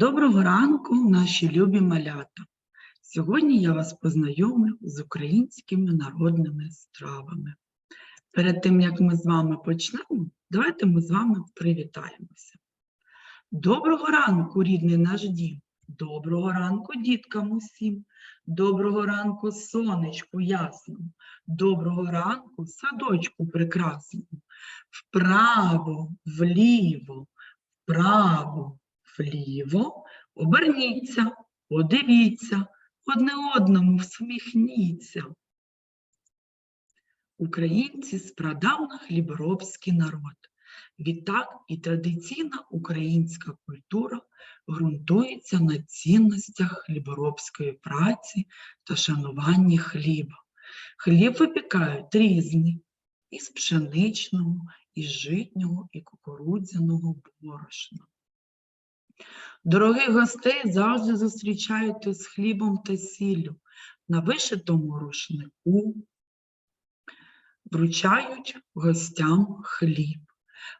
Доброго ранку, наші любі малята! Сьогодні я вас познайомлю з українськими народними стравами. Перед тим, як ми з вами почнемо, давайте ми з вами привітаємося. Доброго ранку, рідний наш дім! Доброго ранку, діткам усім! Доброго ранку, сонечку ясному! Доброго ранку, садочку прекрасному! Вправо, вліво, вправо, вліво, оберніться, подивіться, одне одному всміхніться. Українці спрадавна хліборобський народ. Відтак і традиційна українська культура ґрунтується на цінностях хліборобської праці та шануванні хліба. Хліб випікають різний із пшеничного, із житнього і кукурудзяного борошна. Дорогих гостей завжди зустрічаєте з хлібом та сіллю. На вишитому рушнику вручають гостям хліб.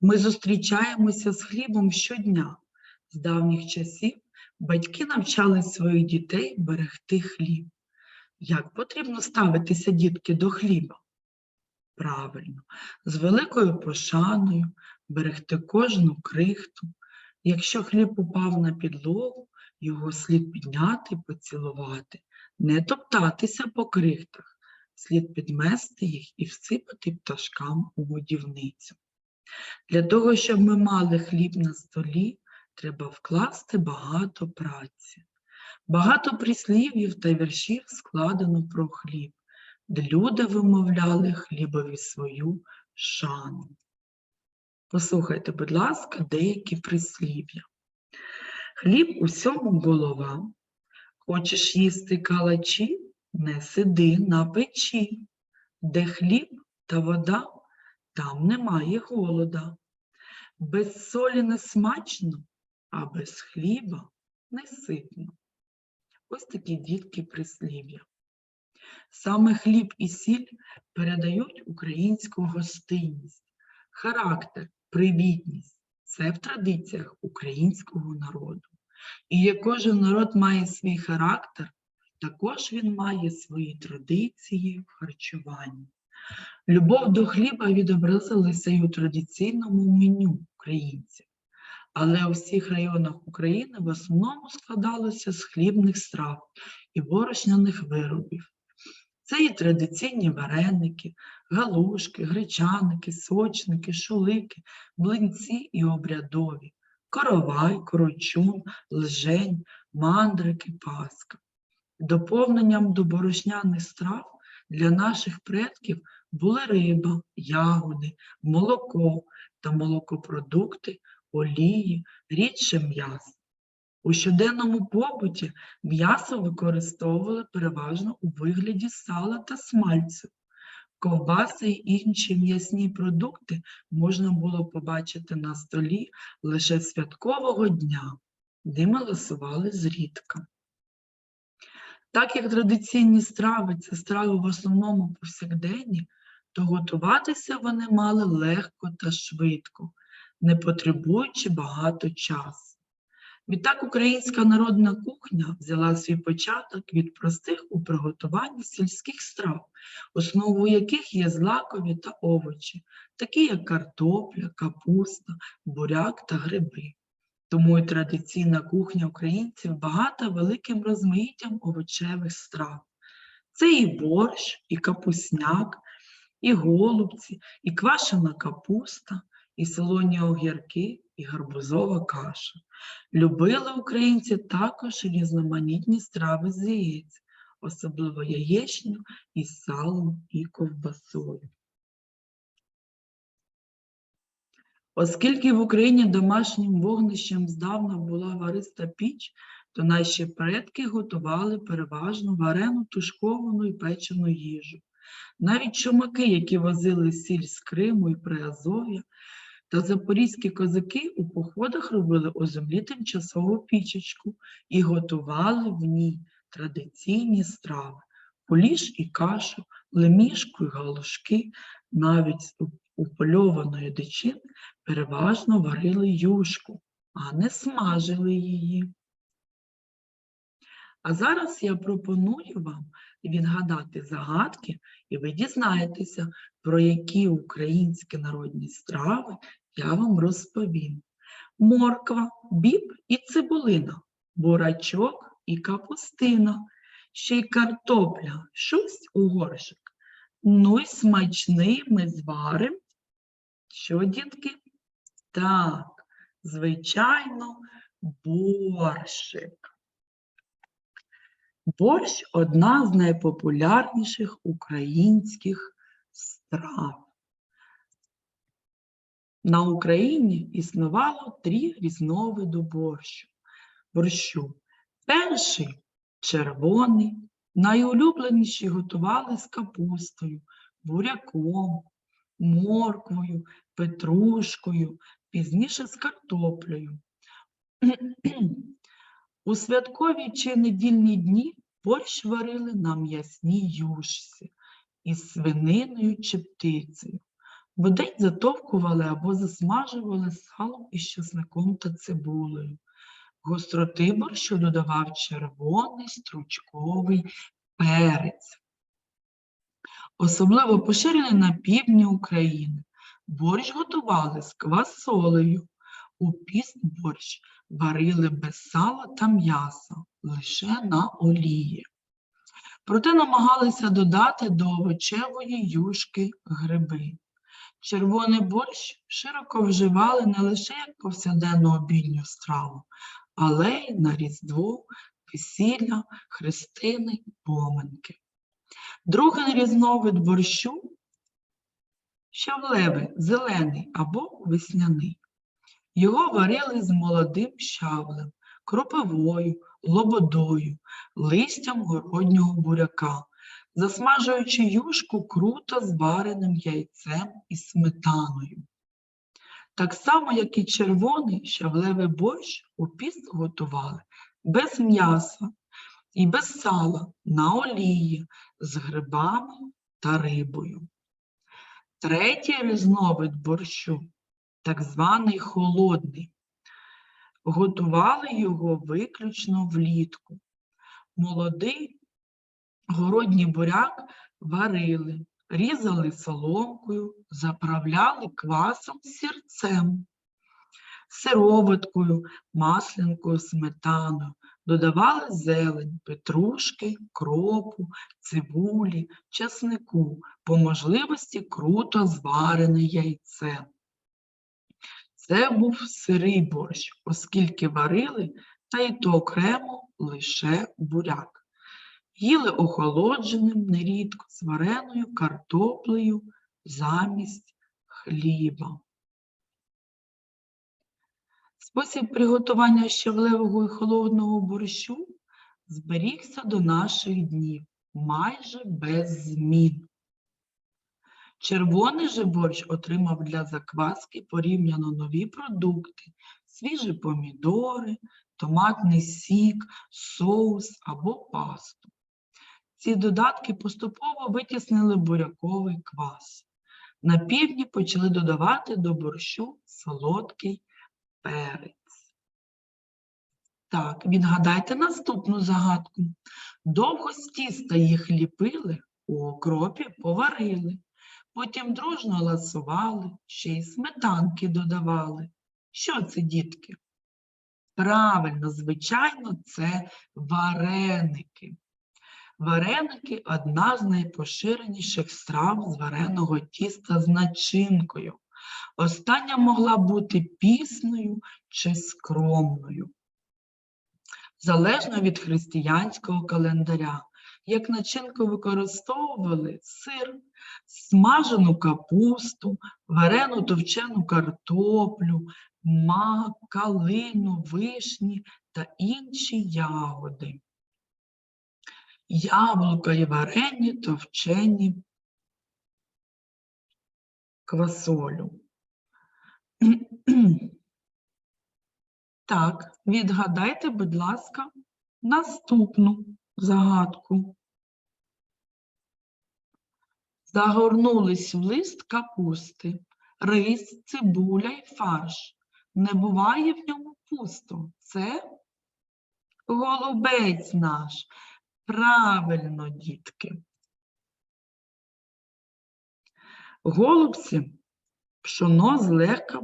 Ми зустрічаємося з хлібом щодня. З давніх часів батьки навчали своїх дітей берегти хліб. Як потрібно ставитися дітки до хліба? Правильно, з великою пошаною берегти кожну крихту, Якщо хліб упав на підлогу, його слід підняти, поцілувати, не топтатися по крихтах, слід підмести їх і всипати пташкам у годівницю. Для того, щоб ми мали хліб на столі, треба вкласти багато праці. Багато прислів'їв та віршів складено про хліб, де люди вимовляли хлібові свою шану. Послухайте, будь ласка, деякі прислів'я. Хліб усьому голова. Хочеш їсти калачі, не сиди на печі. Де хліб та вода, там немає голода. Без солі не смачно, а без хліба не ситно. Ось такі дітки прислів'я. Саме хліб і сіль передають українську гостинність, характер, привітність. Це в традиціях українського народу. І як кожен народ має свій характер, також він має свої традиції в харчуванні. Любов до хліба відобразилася і у традиційному меню українців, але у всіх районах України в основному складалося з хлібних страв і борошняних виробів. Це і традиційні вареники, галушки, гречаники, сочники, шулики, млинці і обрядові, коровай, корочун, лжень, мандрики, паска. Доповненням до борошняних страв для наших предків були риба, ягоди, молоко та молокопродукти, олії, рідше м'ясо. У щоденному побуті м'ясо використовували переважно у вигляді сала та смальцю. Ковбаси й інші м'ясні продукти можна було побачити на столі лише святкового дня, ними ласували зрідка. Так як традиційні страви це страви в основному повсякденні, то готуватися вони мали легко та швидко, не потребуючи багато часу. Відтак українська народна кухня взяла свій початок від простих у приготуванні сільських страв, основою яких є злакові та овочі, такі як картопля, капуста, буряк та гриби. Тому і традиційна кухня українців багата великим розмаїттям овочевих страв. Це і борщ, і капусняк, і голубці, і квашена капуста, і солоні огірки, і гарбузова каша. Любили українці також різноманітні страви з яєць, особливо яєчню із салом і ковбасою. Оскільки в Україні домашнім вогнищем здавна була вариста піч, то наші предки готували переважно варену, тушковану і печену їжу. Навіть чумаки, які возили сіль з Криму і Приазов'я, та запорізькі козаки у походах робили у землі тимчасову пічечку і готували в ній традиційні страви поліж і кашу, лемішку і галушки, навіть у польованої дичини переважно варили юшку, а не смажили її. А зараз я пропоную вам відгадати загадки, і ви дізнаєтеся, про які українські народні страви я вам розповім. Морква, біб і цибулина, бурачок і капустина, ще й картопля, щось у горшик. Ну й смачний ми зварим. Що, дітки? Так, звичайно, борщик. Борщ одна з найпопулярніших українських страв. На Україні існувало три різновиди борщу. борщу. Перший червоний, найулюбленіші готували з капустою, буряком, морквою, петрушкою, пізніше з картоплею. У святкові чи недільні дні борщ варили на м'ясній юшці із свининою чи птицею. Бодень затовкували або засмажували салом із чесником та цибулею. Гостроти борщу додавав червоний стручковий перець. Особливо поширений на півдні України. Борщ готували з квасолею. У піст борщ варили без сала та м'яса, лише на олії. Проте намагалися додати до овочевої юшки гриби. Червоний борщ широко вживали не лише як повсякденну обідню страву, але й на Різдво, весілля, хрестини, поминки. Другий різновид борщу щавлевий, зелений або весняний. Його варили з молодим щавлем, кропивою, лободою, листям городнього буряка, засмажуючи юшку круто звареним яйцем і сметаною. Так само, як і червоний щавлевий борщ у піст готували без м'яса і без сала на олії з грибами та рибою. Третій різновид борщу так званий холодний. Готували його виключно влітку. Молодий городній буряк варили, різали соломкою, заправляли квасом сірцем, сироваткою, маслянкою, сметаною, додавали зелень, петрушки, кропу, цибулі, часнику, по можливості круто зварене яйце. Це був сирий борщ, оскільки варили, та й то окремо лише буряк. Їли охолодженим нерідко з вареною картоплею замість хліба. Спосіб приготування щавлевого і холодного борщу зберігся до наших днів майже без змін. Червоний же борщ отримав для закваски порівняно нові продукти, свіжі помідори, томатний сік, соус або пасту. Ці додатки поступово витіснили буряковий квас. На півдні почали додавати до борщу солодкий перець. Так, відгадайте наступну загадку. Довго з тіста їх ліпили, у окропі поварили. Потім дружно ласували, ще й сметанки додавали. Що це, дітки? Правильно, звичайно, це вареники. Вареники одна з найпоширеніших страв з вареного тіста з начинкою. Остання могла бути пісною чи скромною. Залежно від християнського календаря. Як начинку використовували сир, смажену капусту, варену товчену картоплю, мак, калину, вишні та інші ягоди. Яблука і варені товчені квасолю. Так, відгадайте, будь ласка, наступну загадку. Загорнулись в лист капусти, рис, цибуля й фарш. Не буває в ньому пусто. Це Голубець наш. Правильно, дітки. Голубці пшоно злегка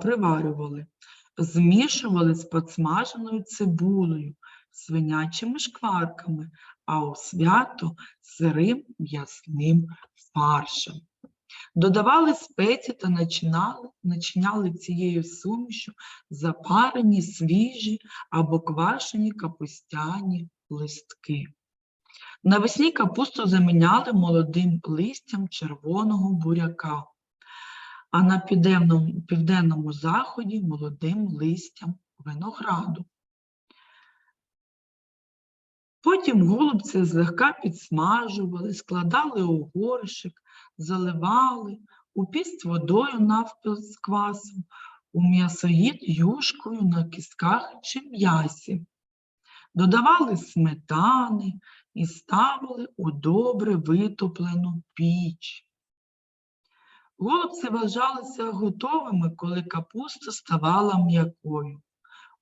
приварювали, змішували з подсмаженою цибулею, свинячими шкварками, а у свято сирим м'ясним фаршем. Додавали спеції та начинали, начиняли цією сумішю запарені свіжі або квашені капустяні листки. Навесні капусту заміняли молодим листям червоного буряка, а на південному, південному заході молодим листям винограду. Потім голубці злегка підсмажували, складали у горщик, заливали піст водою навпіл з квасом, у м'ясоїд юшкою на кістках чи м'ясі. Додавали сметани і ставили у добре витоплену піч. Голубці вважалися готовими, коли капуста ставала м'якою.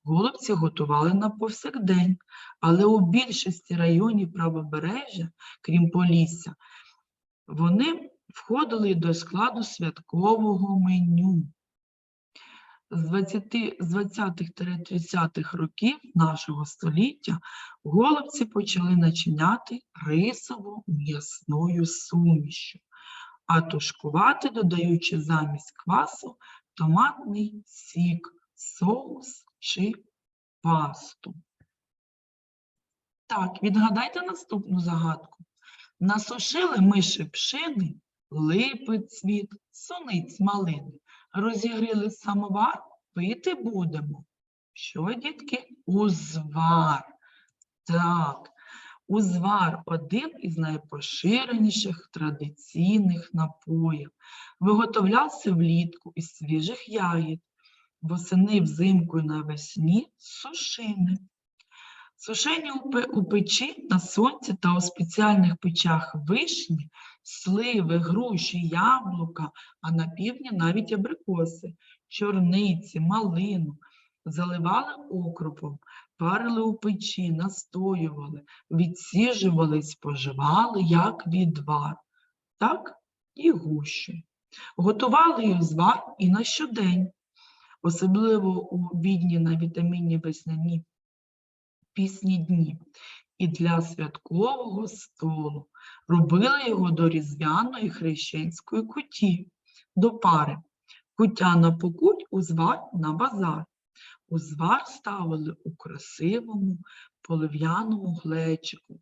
Голубці готували на повсякдень, але у більшості районів правобережжя, крім Полісся, вони входили до складу святкового меню. З 20 з 20-30-х років нашого століття голубці почали начиняти рисово м'ясною сумішю, а тушкувати, додаючи замість квасу томатний сік, соус чи пасту. Так, відгадайте наступну загадку. Насушили ми шипшини, липи цвіт, суниць малини. Розігріли самовар, пити будемо. Що, дітки? Узвар. Так, узвар один із найпоширеніших традиційних напоїв. Виготовлявся влітку із свіжих ягід, восени взимку і навесні сушини. Сушені у печі на сонці та у спеціальних печах вишні, сливи, груші, яблука, а на півдні навіть абрикоси, чорниці, малину. Заливали окропом, парили у печі, настоювали, відсіжували споживали як відвар, так і гущу. Готували узвар і на щодень, особливо у бідні на вітамінні весняні пісні дні і для святкового столу. Робили його до різдвяної хрещенської куті, до пари. Кутя на покуть, узвар на базар. Узвар ставили у красивому полив'яному глечику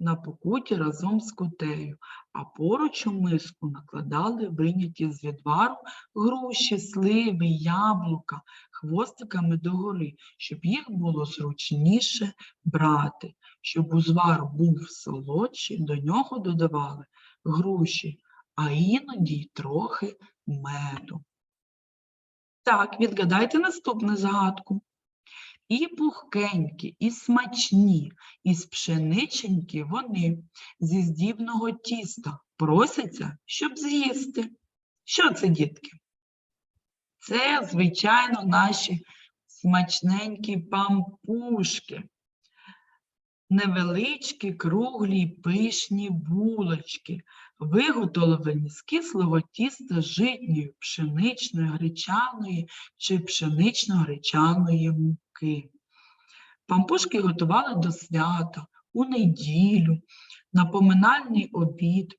на покуті разом з кутею, а поруч у миску накладали виняті з відвару груші, сливи, яблука, хвостиками догори, щоб їх було зручніше брати. Щоб узвар був солодший, до нього додавали груші, а іноді й трохи меду. Так, відгадайте наступну загадку. І пухкенькі, і смачні, і з пшениченькі вони зі здібного тіста просяться, щоб з'їсти. Що це, дітки? Це, звичайно, наші смачненькі пампушки. Невеличкі, круглі, пишні булочки, виготовлені з кислого тіста житньої, пшеничної, гречаної чи пшенично-гречаної муки. Пампушки готували до свята, у неділю, на поминальний обід.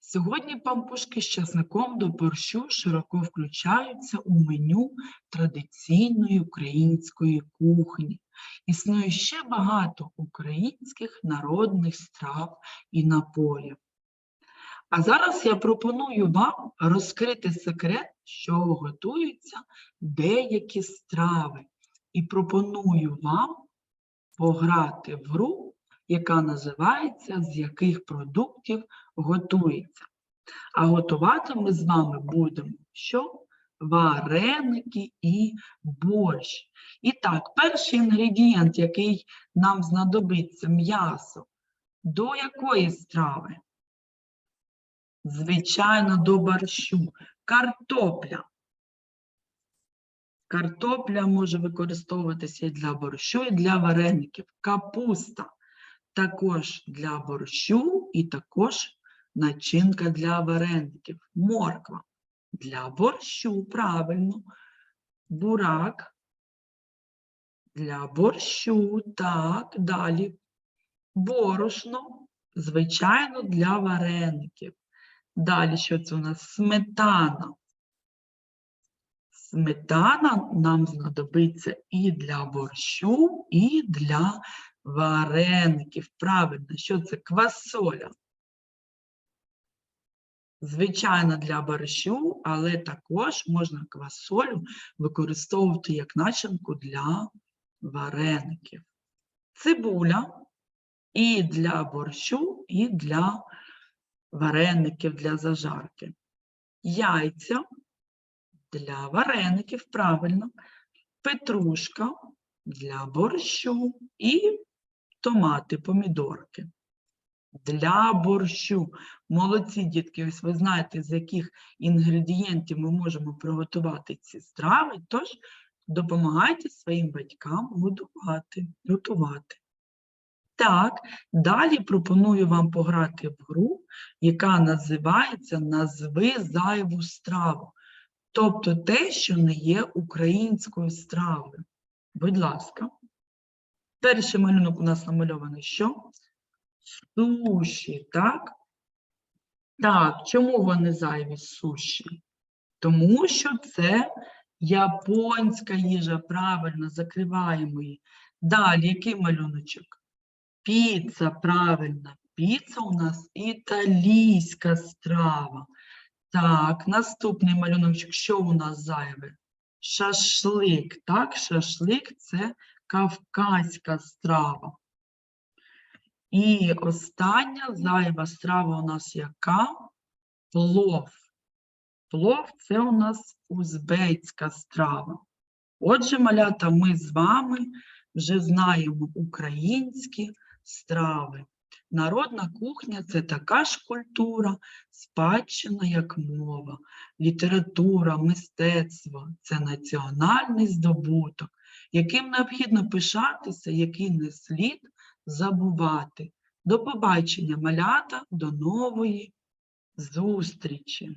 Сьогодні пампушки з часником до борщу широко включаються у меню традиційної української кухні. Існує ще багато українських народних страв і напоїв. А зараз я пропоную вам розкрити секрет, що готуються деякі страви. І пропоную вам пограти в гру, яка називається З яких продуктів готується. А готувати ми з вами будемо що? Вареники і борщ. І так, перший інгредієнт, який нам знадобиться м'ясо. До якої страви? Звичайно, до борщу. Картопля. Картопля може використовуватися і для борщу, і для вареників. Капуста також для борщу і також начинка для вареників. Морква для борщу, правильно. Бурак для борщу, так, далі. Борошно, звичайно, для вареників. Далі, що це у нас? Сметана. Сметана нам знадобиться і для борщу, і для вареників. Правильно, що це? Квасоля. Звичайно, для борщу, але також можна квасолю використовувати як начинку для вареників. Цибуля і для борщу, і для вареників, для зажарки. Яйця для вареників, правильно. Петрушка для борщу і томати, помідорки. Для борщу. Молодці, дітки, ось ви знаєте, з яких інгредієнтів ми можемо приготувати ці страви, тож допомагайте своїм батькам годувати, готувати. Так, далі пропоную вам пограти в гру, яка називається Назви зайву страву. Тобто те, що не є українською стравою. Будь ласка. Перший малюнок у нас намальований що? Суші, так? Так, чому вони зайві суші? Тому що це японська їжа, правильно, закриваємо її. Далі, який малюночок? Піца, правильно. Піца у нас італійська страва. Так, наступний малюночок, що у нас зайве? Шашлик, так, шашлик це кавказька страва. І остання зайва страва у нас яка? Плов. Плов це у нас узбецька страва. Отже, малята, ми з вами вже знаємо українські страви. Народна кухня це така ж культура, спадщина, як мова, література, мистецтво це національний здобуток, яким необхідно пишатися, який не слід забувати. До побачення, малята, до нової зустрічі!